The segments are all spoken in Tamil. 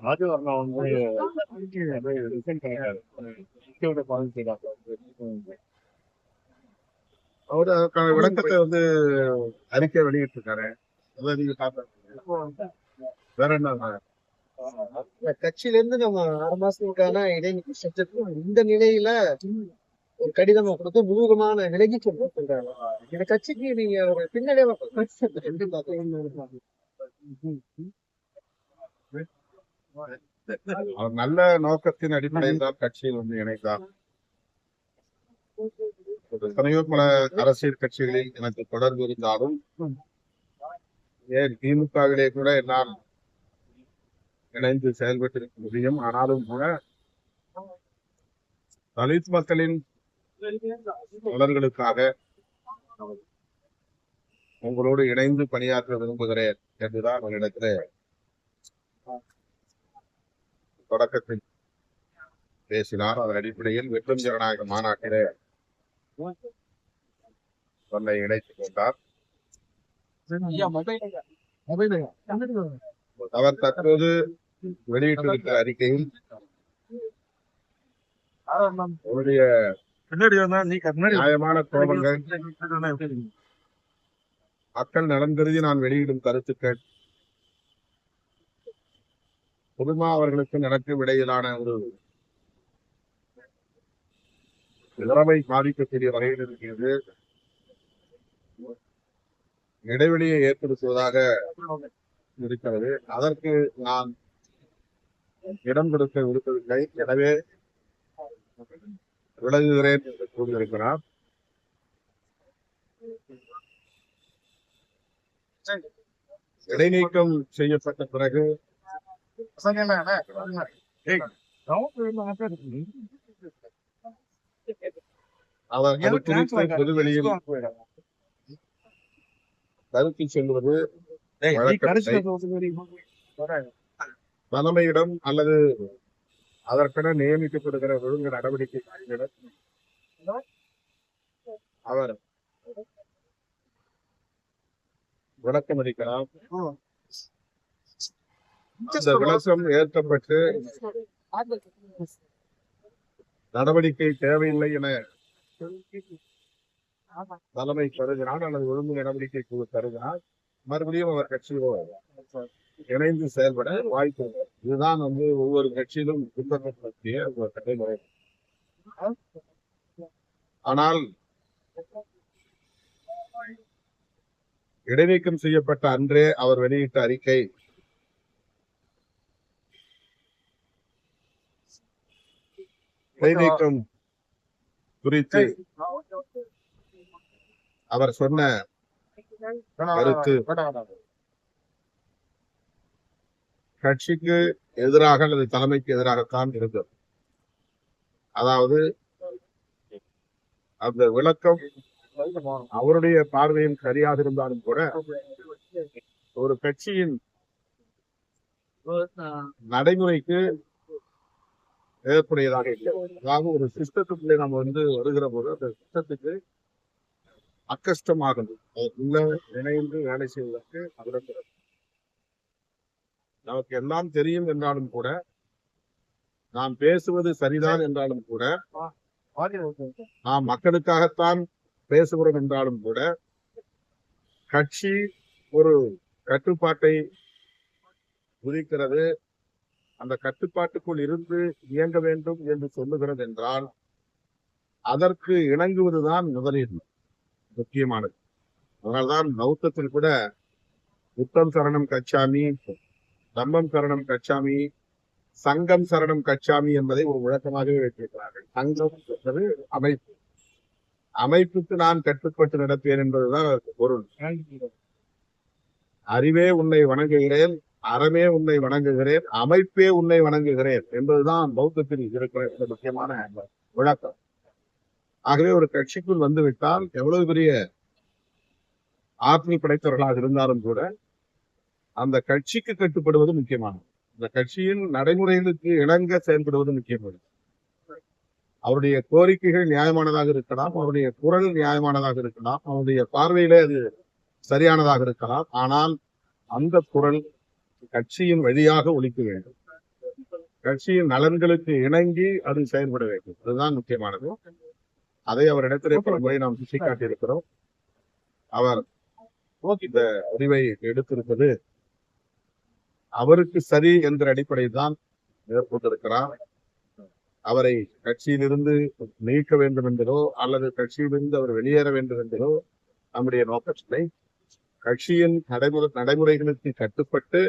ராஜவர்மா வந்து அவரு அதுக்கான விளக்கத்தை வந்து அறிக்கை வெளியிட்டு இருக்காரு அதை நீங்க பாத்து வேற என்ன கட்சியில இருந்து நம்ம ஆறு மாசத்துக்கான இடைநீக்க செஞ்சதுக்கு இந்த நிலையில ஒரு கடிதம் கொடுத்து முழுவதுமான விலகி சொல்றாங்க இந்த கட்சிக்கு நீங்க ஒரு பின்னடைவா? அவர் நல்ல நோக்கத்தின் அடிப்படையில் தான் கட்சியில் வந்து இணைத்தார் எத்தனையோ பல அரசியல் கட்சிகளில் எனக்கு தொடர்பு இருந்தாலும் ஏன் திமுகவிலே கூட என்னால் இணைந்து செயல்பட்டிருக்க முடியும். ஆனாலும் கூட தலித் மக்களின் நலன்களுக்காக உங்களோடு இணைந்து பணியாற்ற விரும்புகிறேன் என்றுதான் அவரிடத்தில் தொடக்கத்தில் பேசினார். அதன் அடிப்படையில் வெற்றும் ஜனநாயக மாநாட்டிலே தன்னை இணைத்துக் கொண்டார். அவர் தற்போது வெளியிட்டிருக்கிற அறிக்கையில் அவருடைய நியாயமான கோபங்கள் மக்கள் நலன் கருதி நான் வெளியிடும் கருத்துக்கள் புதுமா அவர்களுக்கும் எனக்கும் இடையிலான ஒரு உறவை பாதிக்கக்கூடிய வகையில் இருக்கிறது. இடைவெளியை ஏற்படுத்துவதாக இருக்கிறது. அதற்கு நான் இடம் கொடுக்க விரும்பவில்லை. எனவே விலகுகிறேன் என்று கூறியிருக்கிறார். இடைநீக்கம் செய்யப்பட்ட பிறகு அவர் பொதுவெளியில் கருத்து சொல்வது தலைமையிடம் அல்லது அதற்கென நியமிக்கப்படுகிற ஒழுங்கு நடவடிக்கை அவர் விளக்கம் அந்த விளக்கம் ஏற்றப்பட்டு நடவடிக்கை தேவையில்லை என தலைமை கருதினால் அல்லது ஒழுங்கு நடவடிக்கை குழு கருதினால் மறுபடியும் அவர் கட்சியோ இணைந்து செயல்பட வாய்ப்பு இதுதான் வந்து ஒவ்வொரு கட்சியிலும் பின்பற்றக்கூடிய ஒரு நடைமுறை ஆனால் இடைநீக்கம் செய்யப்பட்ட அன்றே அவர் வெளியிட்ட அறிக்கை இடைநீக்கம் குறித்து அவர் சொன்ன கருத்து. கட்சிக்கு எதிராக அல்லது தலைமைக்கு எதிராகத்தான் இருந்தது. அதாவது அந்த விளக்கம் அவருடைய பார்வையில் சரியாக இருந்தாலும் கூட ஒரு கட்சியின் நடைமுறைக்கு ஏற்புடையதாக இல்லை. அதாவது ஒரு சிஸ்டத்துக்குள்ளே நம்ம வந்து வருகிற போது அந்த சிஸ்டத்துக்கு அக்கஷ்டமாகுது. உள்ள இணைந்து வேலை செய்வதற்கு அவருக்கு நமக்கு எல்லாம் தெரியும் என்றாலும் கூட நாம் பேசுவது சரிதான் என்றாலும் கூட நாம் மக்களுக்காகத்தான் பேசுகிறோம் என்றாலும் கூட கட்சி ஒரு கட்டுப்பாட்டை விதிக்கிறது. அந்த கட்டுப்பாட்டுக்குள் இருந்து இயங்க வேண்டும் என்று சொல்லுகிறது என்றால் அதற்கு இணங்குவதுதான் முதலீடு முக்கியமானது. அதனால்தான் பௌத்தத்தில் கூட உத்தம் சரணம் கச்சாமி தம்மம் சரணம் கச்சாமி சங்கம் சரணம் கச்சாமி என்பதை ஒரு விளக்கமாகவே வைத்திருக்கிறார்கள். சங்கம் என்பது அமைப்பு. அமைப்புக்கு நான் கட்டுப்பட்டு நடப்பேன் என்பதுதான் பொருள். அறிவே உன்னை வணங்குகிறேன் அறமே உன்னை வணங்குகிறேன் அமைப்பே உன்னை வணங்குகிறேன் என்பதுதான் பௌத்தத்தில் இருக்கிற ஒரு முக்கியமான விளக்கம். ஆகவே ஒரு கட்சிக்குள் வந்துவிட்டால் எவ்வளவு பெரிய ஆற்றல் படைத்தவர்களாக இருந்தாலும் கூட அந்த கட்சிக்கு கட்டுப்படுவது முக்கியமானது. இந்த கட்சியின் நடைமுறைகளுக்கு இணங்க செயல்படுவது முக்கியமானது. அவருடைய கோரிக்கைகள் நியாயமானதாக இருக்கலாம் அவருடைய குரல் நியாயமானதாக இருக்கலாம் அவருடைய பார்வையிலே அது சரியானதாக இருக்கலாம். ஆனால் அந்த குரல் கட்சியின் வழியாக ஒழிக்க வேண்டும். கட்சியின் நலன்களுக்கு இணங்கி அது செயல்பட வேண்டும். அதுதான் முக்கியமானது. அதை அவரிடத்திலே பல முறை நாம் சுட்டிக்காட்டியிருக்கிறோம். அவர் இந்த முடிவை எடுத்திருப்பது அவருக்கு சரி என்ற அடிப்படையில் தான் மேற்கொண்டிருக்கிறார். அவரை கட்சியிலிருந்து நீக்க வேண்டும் என்பதோ அல்லது கட்சியிலிருந்து அவர் வெளியேற வேண்டும் என்பதோ நம்முடைய நோக்கத்தில்லை கட்சியின் நடைமுறை நடைமுறைகளுக்கு கட்டுப்பட்டு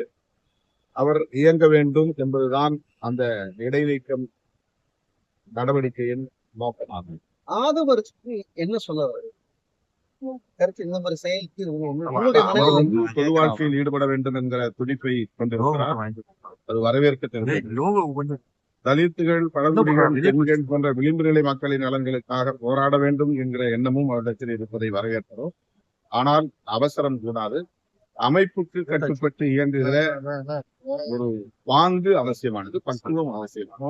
அவர் இயங்க வேண்டும் என்பதுதான் அந்த இடைநீக்கம் நடவடிக்கையின் நோக்கமாகும். ஆதவருக்கு என்ன சொல்ல ஈடுபட வேண்டும் என்கிற துடிப்பை கொண்டிருக்கிறார். அது வரவேற்கத்தக்கது தலித்துகள் பழங்குடிகள் போன்ற விளிம்பு நிலை மக்களின் நலன்களுக்காக போராட வேண்டும் என்கிற எண்ணமும் அவரிடத்தில் இருப்பதை வரவேற்கிறோம். ஆனால் அவசரம் கூடாது. அமைப்புக்கு கட்டுப்பட்டு இயங்குகிற ஒரு பாங்கு அவசியமானது பக்குவம் அவசியமானது.